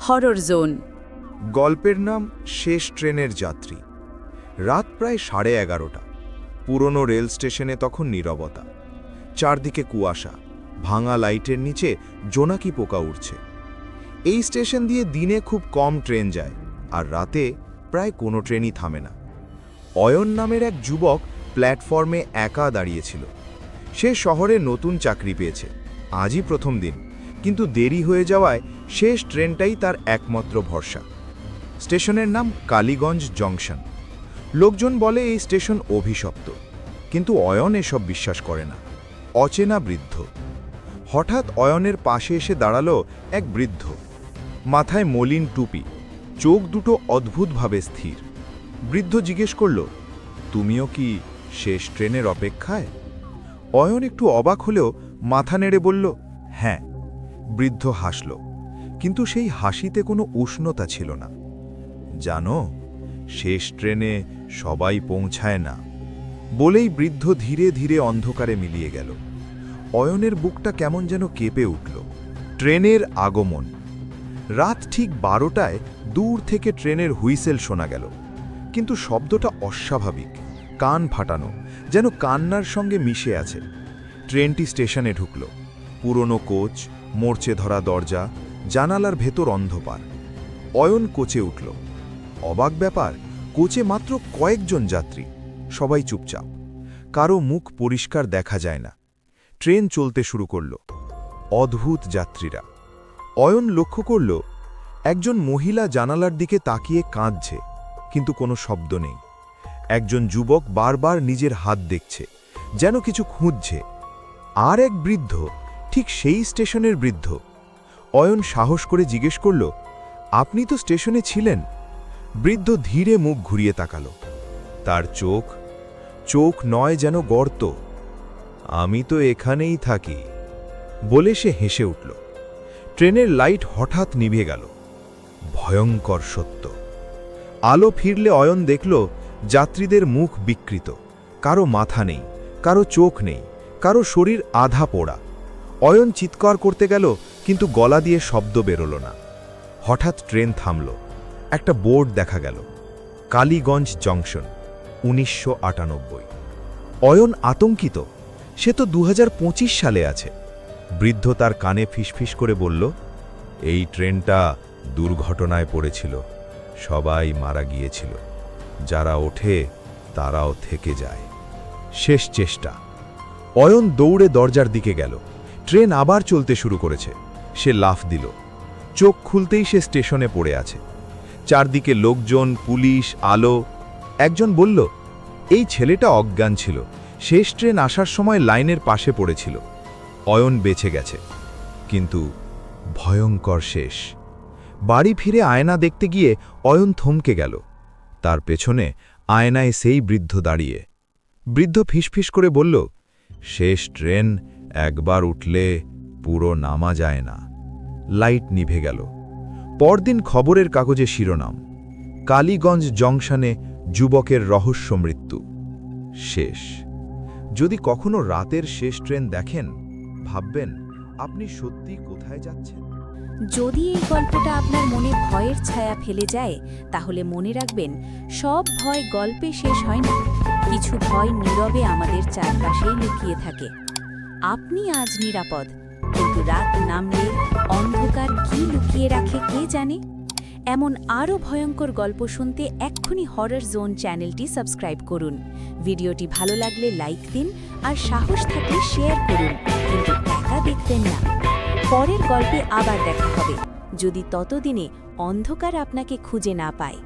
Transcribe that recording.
Horror zone গল্পের নাম শেষ ট্রেনের যাত্রী। রাত প্রায় সাড়ে এগারোটা। পুরনো রেল স্টেশনে তখন নীরবতা। চারদিকে কুয়াশা। ভাঙা লাইটের নিচে জোনাকি পোকা উঠছে এই স্টেশন দিয়ে দিনে খুব কম ট্রেন যায়, আর রাতে প্রায় কোনো ট্রেনই থামে না। অয়ন নামের এক যুবক প্ল্যাটফর্মে একা দাঁড়িয়েছিল। সে শহরে নতুন চাকরি পেয়েছে। আজই প্রথম দিন। কিন্তু দেরি হয়ে যাওয়ায় শেষ ট্রেনটাই তার একমাত্র ভরসা। স্টেশনের নাম কালীগঞ্জ জংশন। লোকজন বলে এই স্টেশন অভিশপ্ত, কিন্তু অয়ন এসব বিশ্বাস করে না। অচেনা বৃদ্ধ। হঠাৎ অয়নের পাশে এসে দাঁড়াল এক বৃদ্ধ। মাথায় মলিন টুপি, চোখ দুটো অদ্ভুতভাবে স্থির। বৃদ্ধ জিজ্ঞেস করল, তুমিও কি শেষ ট্রেনের অপেক্ষায়? অয়ন একটু অবাক হলেও মাথা নেড়ে বলল হ্যাঁ। বৃদ্ধ হাসল কিন্তু সেই হাসিতে কোনো উষ্ণতা ছিল না। জানো, শেষ ট্রেনে সবাই পৌঁছায় না, বলেই বৃদ্ধ ধীরে ধীরে অন্ধকারে মিলিয়ে গেল। অয়নের বুকটা কেমন যেন কেঁপে উঠল। ট্রেনের আগমন। রাত ঠিক বারোটায় দূর থেকে ট্রেনের হুইসেল শোনা গেল। কিন্তু শব্দটা অস্বাভাবিক, কান ফাটানো, যেন কান্নার সঙ্গে মিশে আছে। ট্রেনটি স্টেশনে ঢুকল। পুরনো কোচ, মোর্চে ধরা দরজা জানালার ভেতর অন্ধকার। অয়ন কোচে উঠল। অবাক ব্যাপার, কোচে মাত্র কয়েকজন যাত্রী। সবাই চুপচাপ। কারও মুখ পরিষ্কার দেখা যায় না। ট্রেন চলতে শুরু করল। অদ্ভুত যাত্রীরা। অয়ন লক্ষ্য করল, একজন মহিলা জানালার দিকে তাকিয়ে কাঁদছে, কিন্তু কোনো শব্দ নেই। একজন যুবক বারবার নিজের হাত দেখছে, যেন কিছু খুঁজছে। আর এক বৃদ্ধ, ঠিক সেই স্টেশনের বৃদ্ধ। অয়ন সাহস করে জিজ্ঞেস করল, আপনি তো স্টেশনে ছিলেন? বৃদ্ধ ধীরে মুখ ঘুরিয়ে তাকালো। তার চোখ চোখ নয় যেন গর্ত। আমি তো এখানেই থাকি, বলে সে হেসে উঠল। ট্রেনের লাইট হঠাৎ নিভে গেল। ভয়ঙ্কর সত্য। আলো ফিরলে অয়ন দেখল, যাত্রীদের মুখ বিকৃত। কারও মাথা নেই, কারও চোখ নেই, কারও শরীর আধা পোড়া। অয়ন চিৎকার করতে গেল কিন্তু গলা দিয়ে শব্দ বেরোল না। হঠাৎ ট্রেন থামল। একটা বোর্ড দেখা গেল। কালীগঞ্জ জংশন, উনিশশো আটানব্বই। অয়ন আতঙ্কিত। সে তো দু হাজার পঁচিশ সালে আছে। বৃদ্ধ তার কানে ফিসফিস করে বলল, এই ট্রেনটা দুর্ঘটনায় পড়েছিল। সবাই মারা গিয়েছিল। যারা ওঠে, তারাও থেকে যায়। শেষ চেষ্টা। অয়ন দৌড়ে দরজার দিকে গেল। ট্রেন আবার চলতে শুরু করেছে। সে লাফ দিল। চোখ খুলতেই সে স্টেশনে পড়ে আছে। চারদিকে লোকজন, পুলিশ, আলো। একজন বলল, এই ছেলেটা অজ্ঞান ছিল। শেষ ট্রেন আসার সময় লাইনের পাশে পড়েছিল। অয়ন বেঁচে গেছে। কিন্তু ভয়ঙ্কর শেষ। বাড়ি ফিরে আয়না দেখতে গিয়ে অয়ন থমকে গেল। তার পেছনে আয়নায় সেই বৃদ্ধ দাঁড়িয়ে। বৃদ্ধ ফিসফিস করে বলল, শেষ ট্রেন একবার উঠলে পুরো নামা যায় না। লাইট নিভে গেল। পরদিন খবরের কাগজে শিরোনাম, কালীগঞ্জ জংশনে যুবকের রহস্য মৃত্যু। শেষ। যদি কখনো রাতের শেষ ট্রেন দেখেন, ভাববেন, আপনি সত্যি কোথায় যাচ্ছেন? যদি এই গল্পটা আপনার মনে ভয়ের ছায়া ফেলে যায়, তাহলে মনে রাখবেন, সব ভয় গল্পে শেষ হয় না। কিছু ভয় নীরবে আমাদের চারপাশেই লুকিয়ে থাকে। আপনি আজ নিরাপদ। রাত নামলে অন্ধকার কি লুকিয়ে রাখে কে জানে? এমন আরও ভয়ঙ্কর গল্প শুনতে এক্ষুনি হরর জোন চ্যানেলটি সাবস্ক্রাইব করুন। ভিডিওটি ভালো লাগলে লাইক দিন আর সাহস থাকলে শেয়ার করুন, কিন্তু একা দেখবেন না। পরের গল্পে আবার দেখা হবে। যদি ততদিনে অন্ধকার আপনাকে খুঁজে না পায়।